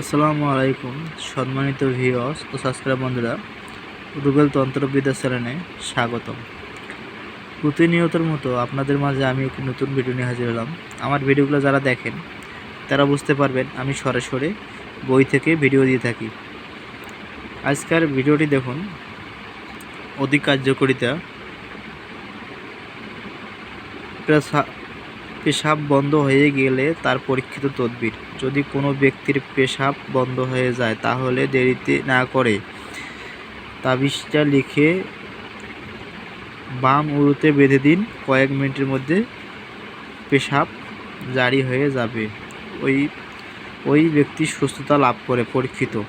আসসালামু আলাইকুম, সম্মানিত ভিওস ও সাবস্ক্রাইব বন্ধুরা, রুবেল তন্ত্রবিদ্যা চ্যানেলে স্বাগতম। প্রতিনিয়তর মতো আপনাদের মাঝে আমি একটি নতুন ভিডিও নিয়ে হাজির হলাম। আমার ভিডিওগুলো যারা দেখেন, তারা বুঝতে পারবেন আমি সরাসরি বই থেকে ভিডিও দিয়ে থাকি। আজকের ভিডিওটি দেখুন অধিক কার্যকরিতা পেশাব বন্ধ হয়ে গেলে তার পরীক্ষিত তদবির। যদি কোনো ব্যক্তির পেশাব বন্ধ হয়ে যায়, তাহলে দেরিতে না করে। তাবিজটা লিখে বাম উরুতে বেঁধে দিন। কয়েক মিনিটের মধ্যে পেশাব জারি হয়ে যাবে। ওই ওই ব্যক্তি সুস্থতা লাভ করে, পরীক্ষিত।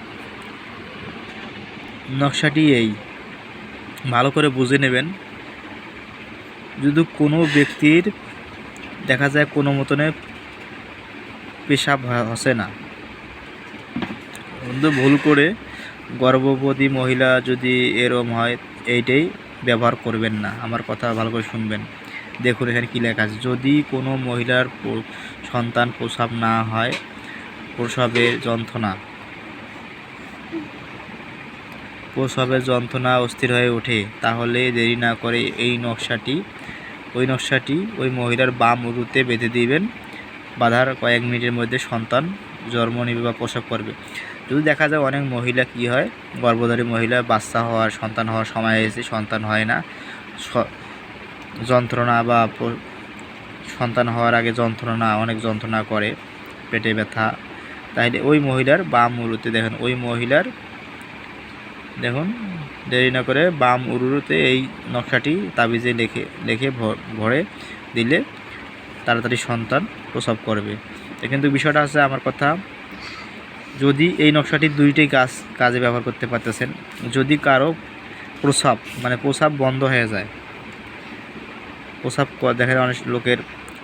নকশাটি এই। ভালো করে বুঝে নেবেন। যদি কোনো ব্যক্তির দেখা যায় কোনো মতনে পেশাব হসে না। ভুল করে গর্ভবতী মহিলা যদি এরম হয়, এইটাই ব্যবহার করবেন না। আমার কথা ভালো করে শুনবেন। দেখুন, এখানে কী লেখা আছে, যদি কোনো মহিলার সন্তান প্রসাব না হয়, প্রসবের যন্ত্রণা প্রসবের যন্ত্রণা অস্থির হয়ে ওঠে, তাহলে দেরি না করে এই নকশাটি ওই নকশাটি ওই মহিলার বাম উরুতে বেঁধে দিবেন। বাঁধার কয়েক মিনিটের মধ্যে সন্তান জন্ম নেবে বা প্রসব করবে যদি দেখা যায় অনেক মহিলা কি হয়, গর্ভধারী মহিলা বাচ্চা হওয়ার, সন্তান হওয়ার সময় এসে সন্তান হয় না। যন্ত্রণা বা সন্তান হওয়ার আগে যন্ত্রণা, অনেক যন্ত্রণা করে, পেটে ব্যথা। তাইলে ওই মহিলার বাম উরুতে দেখেন, ওই মহিলার দেখুন, দেরি না করে বাম উরুতে এই নকশাটি তাবিজে লিখে লিখে ভরে দিলে তাড়াতাড়ি সন্তান প্রসব করবে। কিন্তু বিষয়টা আছে আমার কথা, যদি এই নকশাটি দুইটাই কাজ কাজে ব্যবহার করতে পারতেছেন, যদি কারও প্রসাব মানে প্রসাব বন্ধ হয়ে যায়, প্রসাব দেখা যায় অনেক লোকের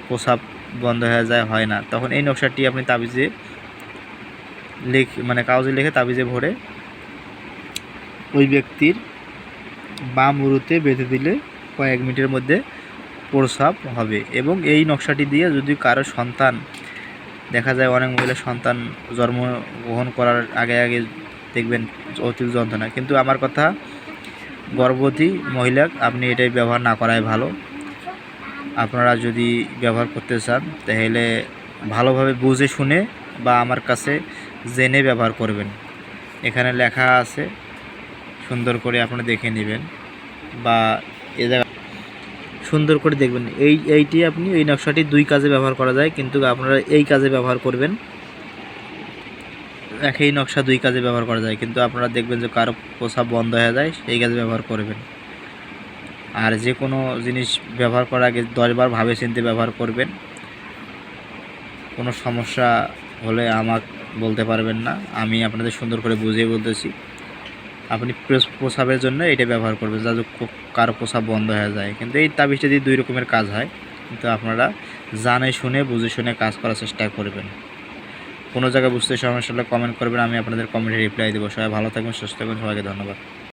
প্রসাব বন্ধ হয়ে যায়, হয় না, তখন এই নকশাটি আপনি তাবিজে লিখ মানে কাগজে লিখে তাবিজে ভরে ওই ব্যক্তির বাম উরুতে বেঁধে দিলে কয়েক মিনিটের মধ্যে প্রসাব হবে। এবং এই নকশাটি দিয়ে যদি কারও সন্তান, দেখা যায় অনেক মহিলা সন্তান জন্মগ্রহণ করার আগে আগে দেখবেন অতি যন্ত্রণা। কিন্তু আমার কথা, গর্ভবতী মহিলা, আপনি এটাই ব্যবহার না করাই ভালো। আপনারা যদি ব্যবহার করতে চান, তাহলে ভালোভাবে বুঝে শুনে বা আমার কাছে জেনে ব্যবহার করবেন। এখানে লেখা আছে সুন্দর করে আপনারা দেখে নেবেন বা এ জায়গা সুন্দর করে দেখবেন। এই, এইটি আপনি এই নকশাটি দুই কাজে ব্যবহার করা যায়, কিন্তু আপনারা এই কাজে ব্যবহার করবেন। একই নকশা দুই কাজে ব্যবহার করা যায়, কিন্তু আপনারা দেখবেন যে কারও প্রসাব বন্ধ হয়ে যায়, সেই কাজে ব্যবহার করবেন। আর যে কোনো জিনিস ব্যবহার করার আগে দশবার ভাবে চিনতে ব্যবহার করবেন। কোনো সমস্যা হলে আমাকে বলতে পারবেন না। আমি আপনাদের সুন্দর করে বুঝিয়ে বলতেছি। আপনি প্রেস- প্রসাবের জন্য এটা ব্যবহার করবেন যা কারও প্রসাব বন্ধ হয়ে যায়। কিন্তু এই তাবিজটা দিয়ে দুই রকমের কাজ হয়। কিন্তু আপনারা জানে শুনে, বুঝে শুনে কাজ করার চেষ্টা করবেন। কোনো জায়গায় বুঝতে সমস্যা হলে কমেন্ট করবেন, আমি আপনাদের কমেন্টে রিপ্লাই দেবো। সবাই ভালো থাকবেন, সুস্থ থাকবেন, সবাইকে ধন্যবাদ।